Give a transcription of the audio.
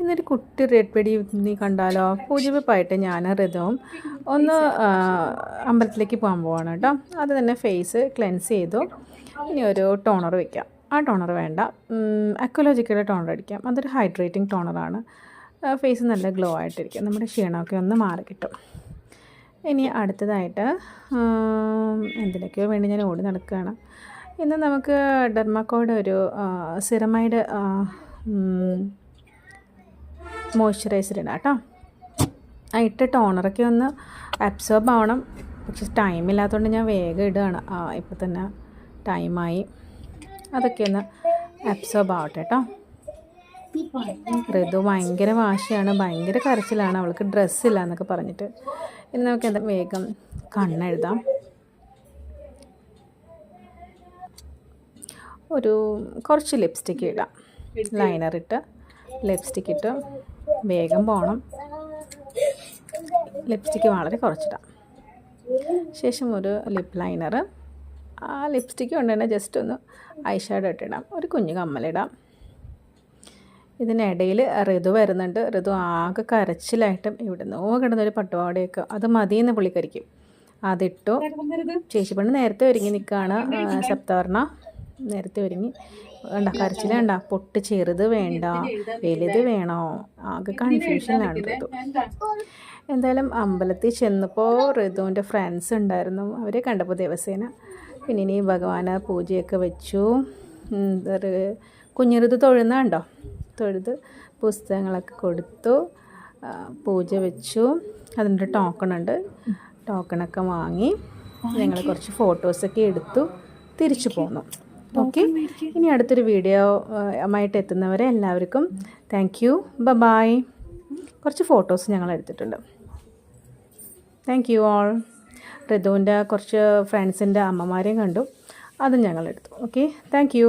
ഇന്നൊരു കുട്ടി റെഡ് പെടി നീ കണ്ടാലോ? പൂജവെപ്പായിട്ട് ഞാൻ ഋതവും ഒന്ന് അമ്പലത്തിലേക്ക് പോകാൻ പോവാണ് കേട്ടോ. അത് തന്നെ ഫേസ് ക്ലെൻസ് ചെയ്തു. ഇനി ഒരു ടോണർ വയ്ക്കാം ആ ടോണർ വേണ്ട. അക്കോളജിക്കയുടെ ടോണർ അടിക്കാം. അതൊരു ഹൈഡ്രേറ്റിംഗ് ടോണറാണ്. ഫേസ് നല്ല ഗ്ലോ ആയിട്ടിരിക്കും. നമ്മുടെ ക്ഷീണമൊക്കെ ഒന്ന് മാറി കിട്ടും. ഇനി അടുത്തതായിട്ട് എന്തിനൊക്കെയോ വേണ്ടി ഞാൻ ഓടി നടക്കുകയാണ്. ഇന്ന് നമുക്ക് ഡെർമാക്കോയുടെ ഒരു സിറമൈഡ് മോയ്സ്ചറൈസർ ഇടാം കേട്ടോ ആ ഇട്ട ടോണറൊക്കെ ഒന്ന് അബ്സോർബ് ആവണം. പക്ഷെ ടൈം ഇല്ലാത്തതുകൊണ്ട് ഞാൻ വേഗം ഇടുകയാണ്. ആ ഇപ്പം തന്നെ ടൈമായി അതൊക്കെ ഒന്ന് അബ്സോർബ് ആവട്ടെ കേട്ടോ ഋതു ഭയങ്കര വാശിയാണ്. ഭയങ്കര കരച്ചിലാണ്. അവൾക്ക് ഡ്രസ്സില്ല എന്നൊക്കെ പറഞ്ഞിട്ട്. ഇന്ന് നമുക്ക് എന്താ വേഗം കണ്ണെഴുതാം. ഒരു കുറച്ച് ലിപ്സ്റ്റിക്ക് ഇടാം. ലൈനർ ഇട്ട് ലിപ്സ്റ്റിക്ക് ഇട്ട് വേഗം പോകണം ലിപ്സ്റ്റിക്ക് വളരെ കുറച്ചിടാം ശേഷം ഒരു ലിപ് ലൈനർ ആ ലിപ്സ്റ്റിക്ക് കൊണ്ട് തന്നെ ജസ്റ്റ് ഒന്ന് ഐ ഷാഡോ ഇട്ടിടാം. ഒരു കുഞ്ഞു കമ്മലിടാം ഇതിനിടയിൽ ഋതു വരുന്നുണ്ട്. ഋതു ആകെ കരച്ചിലായിട്ടും ഇവിടെ ഓ കിടന്നൊരു പട്ടുപാവടയൊക്കെ അത് മതിയെന്ന് പുള്ളിക്കരിക്കും. അതിട്ടു. ചേച്ചി പെണ്ണ് നേരത്തെ ഒരുങ്ങി നിൽക്കുകയാണ് സപ്തവർണ നേരത്തെ ഒരുങ്ങി. വേണ്ട കരച്ചിൽ വേണ്ട. പൊട്ട് ചെറുത് വേണ്ട. വലുത് വേണോ? ആകെ കൺഫ്യൂഷനാണ് ഋതു എന്തായാലും അമ്പലത്തിൽ ചെന്നപ്പോൾ ഋതുവിന്റെ ഫ്രണ്ട്സ് ഉണ്ടായിരുന്നു. അവരെ കണ്ടപ്പോൾ ദിവസേന. പിന്നെ ഇനി ഭഗവാന് പൂജയൊക്കെ വെച്ചു. കുഞ്ഞു ഋതു തൊഴുന്നുണ്ടോ തൊഴുത് പുസ്തകങ്ങളൊക്കെ കൊടുത്തു. പൂജ വെച്ചു. അതിന്റെ ടോക്കൺ ഉണ്ട്. ടോക്കണൊക്കെ വാങ്ങി ഞങ്ങൾ കുറച്ച് ഫോട്ടോസൊക്കെ എടുത്തു. തിരിച്ചു പോന്നു. ഓക്കെ ഇനി അടുത്തൊരു വീഡിയോ ആയിട്ട് എത്തുന്നവരെ എല്ലാവർക്കും താങ്ക് യു ബബായ് ബായ് കുറച്ച് ഫോട്ടോസ് ഞങ്ങൾ എടുത്തിട്ടുണ്ട്. താങ്ക് യു ഓൾ റിതുവിന്റെ കുറച്ച് ഫ്രണ്ട്സിന്റെ അമ്മമാരെയും കണ്ടു. അതും ഞങ്ങൾ എടുത്തു. Okay thank you